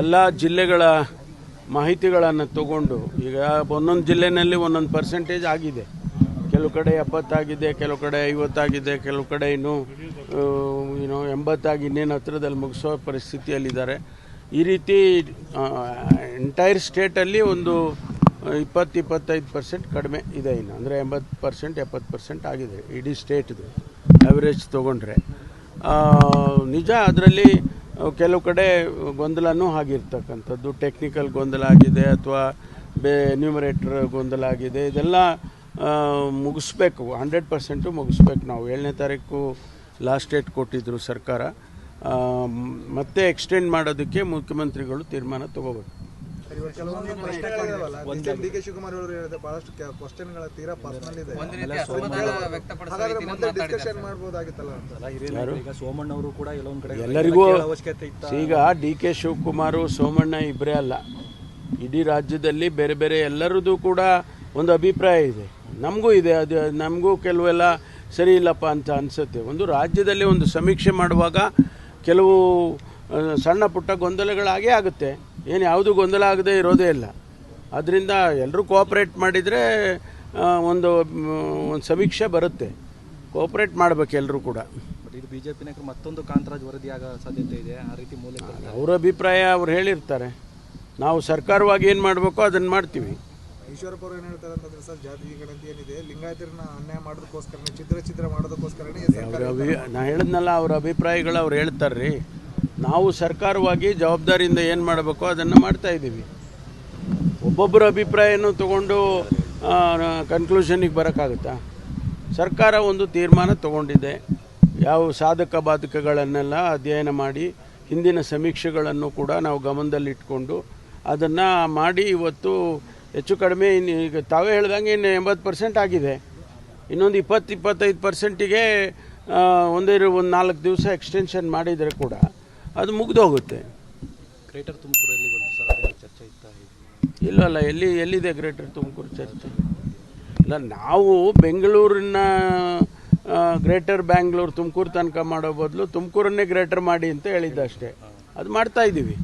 ಎಲ್ಲ ಜಿಲ್ಲೆಗಳ ಮಾಹಿತಿಗಳನ್ನು ತಗೊಂಡು ಈಗ ಒಂದೊಂದು ಜಿಲ್ಲೆನಲ್ಲಿ ಒಂದೊಂದು ಪರ್ಸೆಂಟೇಜ್ ಆಗಿದೆ. ಕೆಲವು ಕಡೆ ಎಪ್ಪತ್ತಾಗಿದೆ, ಕೆಲವು ಕಡೆ ಐವತ್ತಾಗಿದೆ, ಕೆಲವು ಕಡೆ ಇನ್ನೂ ಏನೋ ಎಂಬತ್ತಾಗಿ ಇನ್ನೇನು ಹತ್ರದಲ್ಲಿ ಮುಗಿಸೋ ಪರಿಸ್ಥಿತಿಯಲ್ಲಿದ್ದಾರೆ. ಈ ರೀತಿ ಎಂಟೈರ್ ಸ್ಟೇಟಲ್ಲಿ ಒಂದು ಇಪ್ಪತ್ತು, ಇಪ್ಪತ್ತೈದು ಪರ್ಸೆಂಟ್ ಕಡಿಮೆ ಇದೆ ಇನ್ನು. ಅಂದರೆ ಎಂಬತ್ತು ಪರ್ಸೆಂಟ್ ಎಪ್ಪತ್ತು ಪರ್ಸೆಂಟ್ ಆಗಿದೆ ಇಡೀ ಸ್ಟೇಟ್ದು ಆವ್ರೇಜ್ ತೊಗೊಂಡ್ರೆ. ನಿಜ ಅದರಲ್ಲಿ ಕೆಲವು ಕಡೆ ಗೊಂದಲನೂ ಆಗಿರ್ತಕ್ಕಂಥದ್ದು. ಟೆಕ್ನಿಕಲ್ ಗೊಂದಲ ಆಗಿದೆ ಅಥವಾ ಬೇ ನ್ಯೂಮರೇಟರ್ ಗೊಂದಲ ಆಗಿದೆ. ಇದೆಲ್ಲ ಮುಗಿಸ್ಬೇಕು. ಹಂಡ್ರೆಡ್ ಪರ್ಸೆಂಟು ಮುಗಿಸ್ಬೇಕು ನಾವು. ಏಳನೇ ತಾರೀಕು ಲಾಸ್ಟ್ ಡೇಟ್ ಕೊಟ್ಟಿದ್ದರು ಸರ್ಕಾರ. ಮತ್ತೆ ಎಕ್ಸ್ಟೆಂಡ್ ಮಾಡೋದಕ್ಕೆ ಮುಖ್ಯಮಂತ್ರಿಗಳು ತೀರ್ಮಾನ ತಗೋಬೇಕು. ಕೆಲವೊಂದು ಪ್ರಶ್ನೆಗಳಿದಾವಲ್ಲ ಡಿ ಕೆ ಶಿವಕುಮಾರ್ ಅವರು ಹೇಳಿದ ಬಹಳಷ್ಟು ಕ್ವಶನ್ಗಳ ತೀರಾ ಪರ್ಸನಲ್ ಇದೆ. ಒಂದು ರೀತಿ ವ್ಯಕ್ತಪಡಿಸುವ ಹಾಗಾದ್ರೆ ಮೊದಲು ಡಿಸ್ಕಷನ್ ಮಾಡ್ಬೋದಾಗಿತ್ತಲ್ಲ ಅಂತ. ಅಲ್ಲ ಈಗ ಸೋಮಣ್ಣ ಅವರು ಕೂಡ ಎಲ್ಲೊಂದ್ ಕಡೆ ಎಲ್ಲರಿಗೂ ಅವಶ್ಯಕತೆ ಇತ್ತ. ಈಗ ಡಿ ಕೆ ಶಿವಕುಮಾರ್ ಸೋಮಣ್ಣ ಇಬ್ಬರೇ ಅಲ್ಲ. ಇಡೀ ರಾಜ್ಯದಲ್ಲಿ ಬೇರೆ ಬೇರೆ ಎಲ್ಲರದ್ದು ಕೂಡ ಒಂದು ಅಭಿಪ್ರಾಯ ಇದೆ. ನಮಗೂ ಇದೆ ಅದು ನಮಗೂ ಕೆಲವೆಲ್ಲ ಸರಿ ಇಲ್ಲಪ್ಪ ಅಂತ ಅನಿಸುತ್ತೆ. ಒಂದು ರಾಜ್ಯದಲ್ಲಿ ಒಂದು ಸಮೀಕ್ಷೆ ಮಾಡುವಾಗ ಕೆಲವು ಸಣ್ಣ ಪುಟ್ಟ ಗೊಂದಲಗಳಾಗೇ ಆಗುತ್ತೆ. ಏನು ಯಾವುದು ಗೊಂದಲ ಆಗದೆ ಇರೋದೇ ಇಲ್ಲ. ಅದರಿಂದ ಎಲ್ಲರೂ ಕೋಆಪ್ರೇಟ್ ಮಾಡಿದರೆ ಒಂದು ಒಂದು ಸಮೀಕ್ಷೆ ಬರುತ್ತೆ. ಕೋಆಪ್ರೇಟ್ ಮಾಡಬೇಕು ಎಲ್ಲರೂ ಕೂಡ. ಬಟ್ ಇದು ಜೆ ನಾಯಕರು ಮತ್ತೊಂದು ಕಾಂತರಾಜ್ ವರದಿ ಆಗೋ ಸಾಧ್ಯತೆ ಇದೆ. ಆ ರೀತಿ ಮೂಲಕ ಅವ್ರ ಅಭಿಪ್ರಾಯ ಅವ್ರು ಹೇಳಿರ್ತಾರೆ. ನಾವು ಸರ್ಕಾರವಾಗಿ ಏನು ಮಾಡಬೇಕೋ ಅದನ್ನು ಮಾಡ್ತೀವಿ. ಈಶ್ವರಪ್ಪ ಅವ್ರು ಏನು ಹೇಳ್ತಾರೆ ಅಂತಂದ್ರೆ ಸರ್ ಜಾತಿ ಗಣತಿ ಏನಿದೆ ಲಿಂಗಾಯತರನ್ನ ಅನ್ಯಾಯ ಮಾಡೋದಕ್ಕೋಸ್ಕರನೇ ಚಿತ್ರ ಚಿತ್ರ ಮಾಡೋದಕ್ಕೋಸ್ಕರನೇ ಅಭಿ ನಾ ಹೇಳಿದ್ನಲ್ಲ ಅವ್ರ ಅಭಿಪ್ರಾಯಗಳು ಅವ್ರು ಹೇಳ್ತಾರೆ ರೀ ನಾವು ಸರ್ಕಾರವಾಗಿ ಜವಾಬ್ದಾರಿಯಿಂದ ಏನು ಮಾಡಬೇಕು ಅದನ್ನು ಮಾಡ್ತಾ ಇದ್ದೀವಿ. ಒಬ್ಬೊಬ್ಬರ ಅಭಿಪ್ರಾಯನೂ ತಗೊಂಡು ಕನ್ಕ್ಲೂಷನಿಗೆ ಬರೋಕ್ಕಾಗುತ್ತಾ? ಸರ್ಕಾರ ಒಂದು ತೀರ್ಮಾನ ತಗೊಂಡಿದೆ. ಯಾವ ಸಾಧಕ ಬಾಧಕಗಳನ್ನೆಲ್ಲ ಅಧ್ಯಯನ ಮಾಡಿ, ಹಿಂದಿನ ಸಮೀಕ್ಷೆಗಳನ್ನು ಕೂಡ ನಾವು ಗಮನದಲ್ಲಿಟ್ಕೊಂಡು ಅದನ್ನು ಮಾಡಿ ಇವತ್ತು ಹೆಚ್ಚು ಕಡಿಮೆ ಇನ್ನು ಈಗ ತಾವೇ ಹೇಳ್ದಂಗೆ ಇನ್ನು ಎಂಬತ್ತು ಪರ್ಸೆಂಟ್ ಆಗಿದೆ. ಇನ್ನೊಂದು ಇಪ್ಪತ್ತು, ಇಪ್ಪತ್ತೈದು ಪರ್ಸೆಂಟಿಗೆ ಒಂದೇ, ಒಂದು ನಾಲ್ಕು ದಿವಸ ಎಕ್ಸ್ಟೆನ್ಷನ್ ಮಾಡಿದರೆ ಕೂಡ ಅದು ಮುಗ್ದೋಗುತ್ತೆ ಗ್ರೇಟರ್ ತುಮಕೂರಲ್ಲಿ ಒಂದು ಸಲ ಅದೇ ಚರ್ಚೆ ಇತ್ತ ಇಲ್ಲಲ್ಲ ಎಲ್ಲಿ ಎಲ್ಲಿದೆ ಗ್ರೇಟರ್ ತುಮಕೂರು ಚರ್ಚೆ? ಇಲ್ಲ ನಾವು ಬೆಂಗಳೂರಿನ ಗ್ರೇಟರ್ ಬ್ಯಾಂಗ್ಳೂರು ತುಮಕೂರು ತನಕ ಮಾಡೋ ಬದಲು ತುಮಕೂರನ್ನೇ ಗ್ರೇಟರ್ ಮಾಡಿ ಅಂತ ಹೇಳಿದ್ದಷ್ಟೇ ಅದು ಮಾಡ್ತಾ ಇದ್ದೀವಿ.